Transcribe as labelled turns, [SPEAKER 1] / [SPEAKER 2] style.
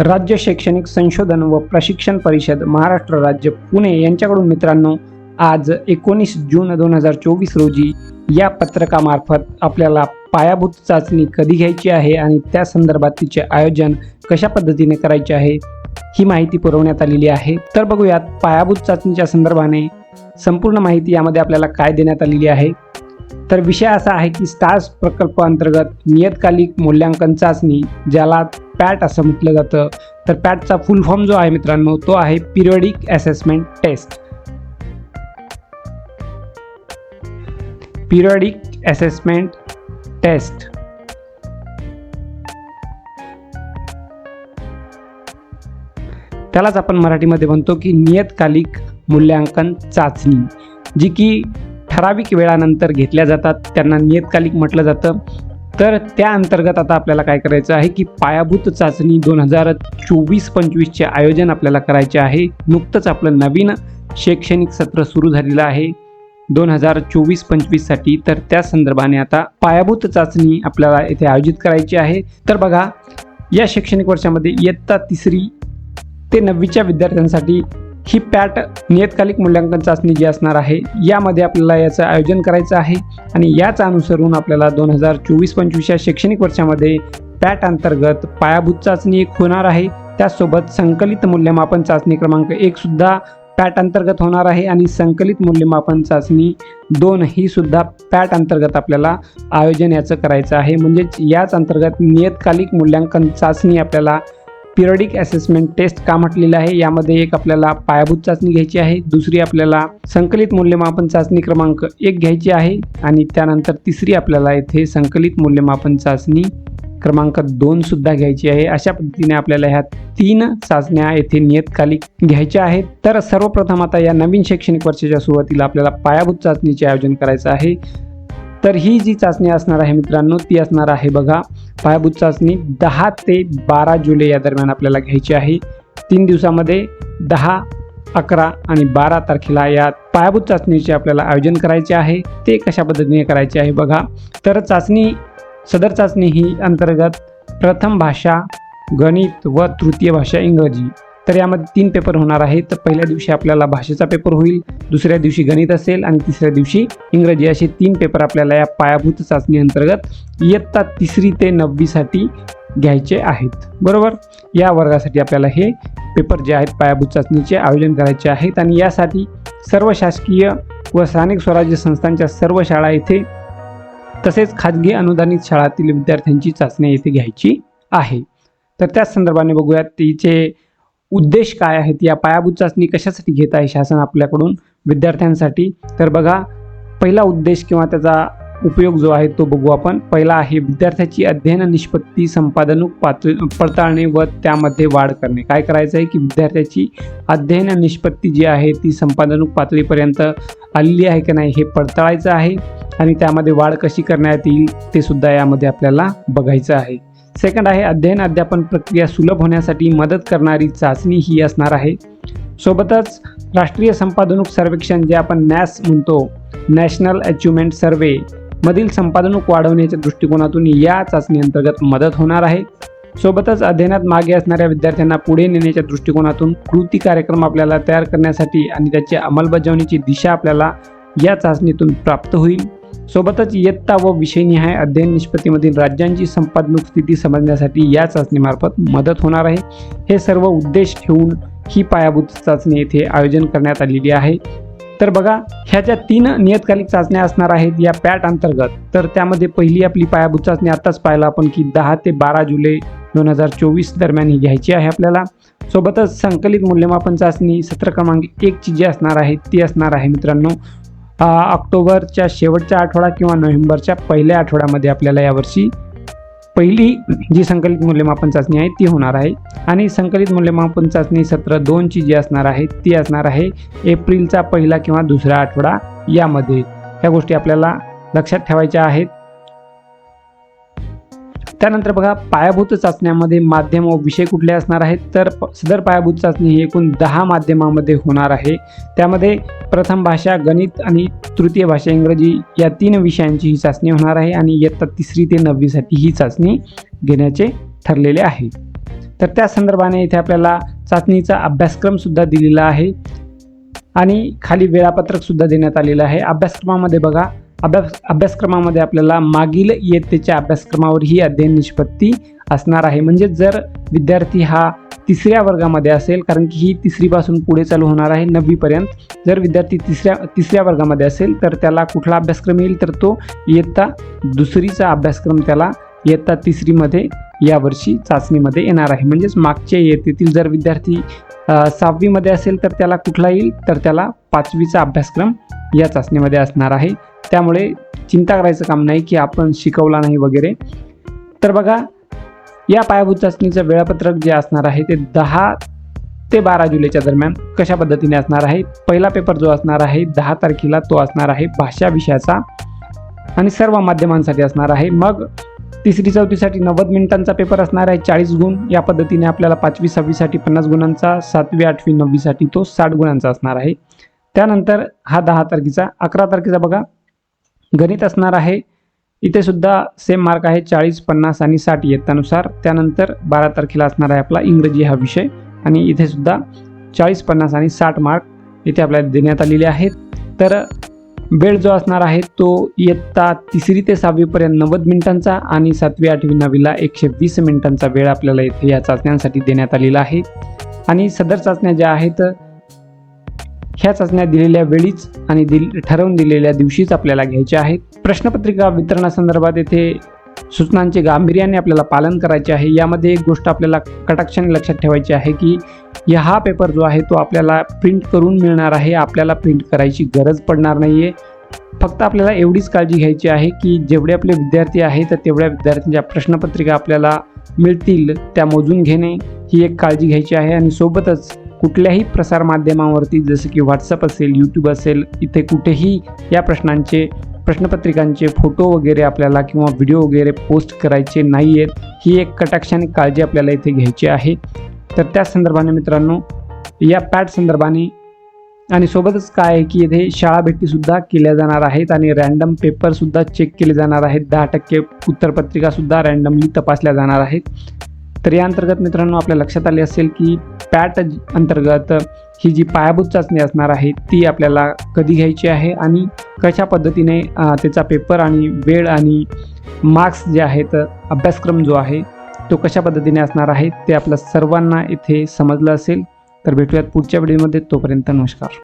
[SPEAKER 1] राज्य शैक्षणिक संशोधन व प्रशिक्षण परिषद महाराष्ट्र राज्य पुणे यांच्याकडून मित्रांनो आज एकोणीस जून दोन हजार चोवीस रोजी या पत्रकामार्फत आपल्याला पायाभूत चाचणी कधी घ्यायची आहे आणि त्या संदर्भात तिचे आयोजन कशा पद्धतीने करायचे आहे ही माहिती पुरवण्यात आलेली आहे. तर बघूयात पायाभूत चाचणीच्या संदर्भाने संपूर्ण माहिती यामध्ये आपल्याला काय देण्यात आलेली आहे? तर विषय असा आहे की स्टार्स प्रकल्प अंतर्गत नियतकालिक मूल्यांकन चाचणी ज्याला पॅट असं म्हटलं जातं. तर पॅटचा फुल फॉर्म जो आहे मित्रांनो तो आहे periodic assessment test. Periodic assessment test. त्यालाच आपण मराठीमध्ये म्हणतो की नियतकालिक मूल्यांकन चाचणी जी की ठराविक वेळानंतर घेतल्या जातात. त्यांना नियतकालिक म्हटलं जातं. तर त्या अंतर्गत आता आपल्याला काय करायचं आहे की पायाभूत चाचणी दोन हजार चोवीस पंचवीसचे आयोजन आपल्याला करायचे आहे. नुकतंच आपलं नवीन शैक्षणिक सत्र सुरू झालेलं आहे. दोन हजार चोवीस पंचवीससाठी. तर त्या संदर्भाने आता पायाभूत चाचणी आपल्याला येथे आयोजित करायची आहे. तर बघा या शैक्षणिक वर्षामध्ये इयत्ता तिसरी ते नववीच्या विद्यार्थ्यांसाठी ही पॅट नियतकालिक मूल्यांकन चाचणी जी असणार आहे यामध्ये आपल्याला याचं आयोजन करायचं आहे आणि याच अनुसरून आपल्याला दोन हजार चोवीस पंचवीस या शैक्षणिक वर्षामध्ये पॅट अंतर्गत पायाभूत चाचणी एक होणार आहे. त्याचसोबत संकलित मूल्यमापन चाचणी क्रमांक एक सुद्धा पॅट अंतर्गत होणार आहे आणि संकलित मूल्यमापन चाचणी दोन ही सुद्धा पॅट अंतर्गत आपल्याला आयोजन याचं करायचं आहे. म्हणजेच याच अंतर्गत नियतकालिक मूल्यांकन चाचणी आपल्याला पिरियडिक असेसमेंट टेस्ट का म्हटलेलं आहे? यामध्ये एक आपल्याला पायाभूत चाचणी घ्यायची आहे दुसरी आपल्याला संकलित मूल्यमापन चाचणी क्रमांक एक घ्यायची आहे आणि त्यानंतर तिसरी आपल्याला येथे संकलित मूल्यमापन चाचणी क्रमांक दोन सुद्धा घ्यायची आहे. अशा पद्धतीने आपल्याला ह्या तीन चाचण्या येथे नियतकालिक घ्यायच्या आहेत. तर सर्वप्रथम आता या नवीन शैक्षणिक वर्षाच्या सुरुवातीला आपल्याला पायाभूत चाचणीचे आयोजन करायचं आहे. तर ही जी चाचणी असणार आहे मित्रांनो ती असणार आहे बघा पायाभूत चाचणी दहा ते बारा जुलै या दरम्यान आपल्याला घ्यायची आहे. तीन दिवसामध्ये दहा अकरा आणि बारा तारखेला या पायाभूत चाचणीचे आपल्याला आयोजन करायचे आहे. ते कशा पद्धतीने करायचे आहे बघा. तर चाचणी सदर चाचणी ही अंतर्गत प्रथम भाषा गणित व तृतीय भाषा इंग्रजी. तर यामध्ये तीन पेपर होणार आहेत. तर पहिल्या दिवशी आपल्याला भाषेचा पेपर होईल दुसऱ्या दिवशी गणित असेल आणि तिसऱ्या दिवशी इंग्रजी. असे तीन पेपर आपल्याला या पायाभूत चाचणी अंतर्गत इयत्ता तिसरी ते नववीसाठी घ्यायचे आहेत. बरोबर? या वर्गासाठी आपल्याला हे पेपर जे आहेत पायाभूत चाचणीचे आयोजन करायचे आहेत आणि यासाठी सर्व शासकीय व स्थानिक स्वराज्य संस्थांच्या सर्व शाळा येथे तसेच खाजगी अनुदानित शाळातील विद्यार्थ्यांची चाचणी येथे घ्यायची आहे. तर त्याच संदर्भाने बघूयात तिचे उद्देश काय आहेत? या पायाभूत चाचणी कशासाठी घेत आहे शासन आपल्याकडून विद्यार्थ्यांसाठी? तर बघा पहिला उद्देश किंवा त्याचा उपयोग जो आहे तो बघू आपण. पहिला आहे विद्यार्थ्याची अध्ययन निष्पत्ती संपादनूक पातळी पडताळणे व त्यामध्ये वाढ करणे. काय करायचं आहे की विद्यार्थ्याची अध्ययन निष्पत्ती जी आहे ती संपादनूक पातळीपर्यंत आलेली आहे की नाही हे पडताळायचं आहे आणि त्यामध्ये वाढ कशी करण्यात येईल ते सुद्धा यामध्ये आपल्याला बघायचं आहे. सेकंड आहे अध्ययन अध्यापन प्रक्रिया सुलभ होण्यासाठी मदत करणारी चाचणी ही असणार आहे. सोबतच राष्ट्रीय संपादनूक सर्वेक्षण जे आपण नॅस म्हणतो नॅशनल अचिव्हमेंट सर्वे मधील संपादनूक वाढवण्याच्या दृष्टिकोनातून या चाचणी अंतर्गत मदत होणार आहे. सोबतच अध्ययनात मागे असणाऱ्या विद्यार्थ्यांना पुढे नेण्याच्या दृष्टिकोनातून कृती कार्यक्रम आपल्याला तयार करण्यासाठी आणि त्याची अंमलबजावणीची दिशा आपल्याला या चाचणीतून प्राप्त होईल. सोबतच इयत्ता व विषयनिहाय अध्ययन निष्पत्तीमधील राज्यांची संपादनूक स्थिती समजण्यासाठी या चाचणीमार्फत मदत होणार आहे. हे सर्व उद्देश ठेवून ही पायाभूत चाचणी येथे आयोजन करण्यात आलेली आहे. तर बघा ह्या ज्या तीन नियतकालिक चाचण्या असणार आहेत या पॅट अंतर्गत तर त्यामध्ये पहिली आपली पायाभूत चाचणी आत्ताच पाहिला आपण की दहा ते बारा जुलै दोन हजार चोवीस दरम्यान ही घ्यायची आहे आपल्याला. सोबतच संकलित मूल्यमापन चाचणी सत्र क्रमांक एकची जी असणार आहे ती असणार आहे मित्रांनो ऑक्टोबरच्या शेवटच्या आठवडा किंवा नोव्हेंबरच्या पहिल्या आठवड्यामध्ये आपल्याला यावर्षी पहिली जी संकलित मूल्यमापन चाचणी आहे ती होणार आहे. आणि संकलित मूल्यमापन चाचणी सत्र दोनची जी असणार आहे ती असणार आहे एप्रिलचा पहिला किंवा दुसरा आठवडा यामध्ये. ह्या गोष्टी आपल्याला लक्षात ठेवायच्या आहेत. त्यानंतर बघा पायाभूत चाचण्यामध्ये माध्यम व विषय कुठले असणार आहेत? तर प- सदर पायाभूत चाचणी ही एकूण दहा माध्यमामध्ये होणार आहे. त्यामध्ये प्रथम भाषा गणित आणि तृतीय भाषा इंग्रजी या तीन विषयांची ही चाचणी होणार आहे आणि इयत्ता तिसरी ते नववीसाठी ही चाचणी घेण्याचे ठरलेले आहे. तर त्या संदर्भाने इथे आपल्याला चाचणीचा अभ्यासक्रमसुद्धा दिलेला आहे आणि खाली वेळापत्रकसुद्धा देण्यात आलेलं आहे. अभ्यासक्रमामध्ये बघा अभ्यास अभ्यासक्रमामध्ये आपल्याला मागील इयत्तेच्या अभ्यासक्रमावर ही अध्ययन निष्पत्ती असणार आहे. म्हणजे जर विद्यार्थी हा तिसऱ्या वर्गामध्ये असेल कारण की ही तिसरीपासून पुढे चालू होणार आहे नववीपर्यंत. जर विद्यार्थी तिसऱ्या तिसऱ्या वर्गामध्ये असेल तर त्याला कुठला अभ्यासक्रम येईल? तर तो इयत्ता दुसरीचा अभ्यासक्रम त्याला इयत्ता तिसरीमध्ये यावर्षी चाचणीमध्ये येणार आहे. म्हणजेच मागच्या इयत्तेतील जर विद्यार्थी सहावीमध्ये असेल तर त्याला कुठला येईल? तर त्याला पाचवीचा अभ्यासक्रम या चाचणीमध्ये असणार आहे. त्यामुळे चिंता करायचं काम नाही की आपण शिकवला नाही वगैरे. तर बघा या पायाभूत चाचणीचं वेळापत्रक जे असणार आहे ते दहा ते बारा जुलैच्या दरम्यान कशा पद्धतीने असणार आहे? पहिला पेपर जो असणार आहे दहा तारखेला तो असणार आहे भाषा विषयाचा आणि सर्व माध्यमांसाठी असणार आहे. मग तिसरी चौथीसाठी नव्वद मिनिटांचा पेपर असणार आहे चाळीस गुण. या पद्धतीने आपल्याला पाचवी सहावीसाठी पन्नास गुणांचा सातवी आठवी नववीसाठी तो साठ गुणांचा असणार आहे. त्यानंतर हा दहा तारखेचा अकरा तारखेचा बघा गणित असणार आहे. इथे सुद्धा सेम मार्क आहे चाळीस पन्नास आणि साठ इयत्तानुसार. त्यानंतर बारा तारखेला असणार आहे आपला इंग्रजी हा विषय. आणि इथे सुद्धा चाळीस पन्नास आणि साठ मार्क इथे आपल्याला देण्यात आलेले आहेत. तर वेळ जो असणार आहे तो इयत्ता तिसरी ते सहावीपर्यंत नव्वद मिनिटांचा आणि सातवी आठवी नववीला एकशे वीस मिनिटांचा वेळ आपल्याला इथे या चाचण्यांसाठी देण्यात आलेला आहे. आणि सदर चाचण्या ज्या आहेत ह्या चाचण्या दिलेल्या वेळीच आणि दिल ठरवून दिलेल्या दिवशीच आपल्याला घ्यायच्या आहेत. प्रश्नपत्रिका वितरणासंदर्भात येथे सूचनांचे गांभीर्याने आपल्याला पालन करायचे आहे. यामध्ये एक गोष्ट आपल्याला कटाक्षाने लक्षात ठेवायची आहे की या हा पेपर जो आहे तो आपल्याला प्रिंट करून मिळणार आहे. आपल्याला प्रिंट करायची गरज पडणार नाही आहे फक्त आपल्याला एवढीच काळजी घ्यायची आहे की जेवढे आपले विद्यार्थी आहेत तर तेवढ्या विद्यार्थ्यांच्या प्रश्नपत्रिका आपल्याला मिळतील त्या मोजून घेणे ही एक काळजी घ्यायची आहे. आणि सोबतच कुठल्याही प्रसारमाध्यमावरती जसं की व्हॉट्सअप असेल यूट्यूब असेल इथे कुठेही या प्रश्नांचे प्रश्नपत्रिकांचे फोटो वगैरे आपल्याला किंवा व्हिडिओ वगैरे पोस्ट करायचे नाही आहेत ही एक कटाक्षाने काळजी आपल्याला इथे घ्यायची आहे. तर त्या संदर्भाने मित्रांनो या पॅट संदर्भाने आणि सोबतच काय आहे की इथे शाळा भेटीसुद्धा केल्या जाणार आहेत आणि रॅन्डम पेपरसुद्धा चेक केले जाणार आहेत. दहा टक्के उत्तरपत्रिकासुद्धा रॅन्डमली तपासल्या जाणार आहेत. तर या अंतर्गत मित्रांनो आपल्या लक्षात आले असेल की पॅट अंतर्गत ही जी पायाभूत चाचणी असणार आहे ती आपल्याला कधी घ्यायची आहे आणि कशा पद्धतीने त्याचा पेपर आणि वेळ आणि मार्क्स जे आहेत अभ्यासक्रम जो आहे तो कशा पद्धतीने असणार आहे ते आपल्या सर्वांना इथे समजलं असेल. तर भेटूयात पुढच्या व्हिडिओमध्ये. तोपर्यंत नमस्कार.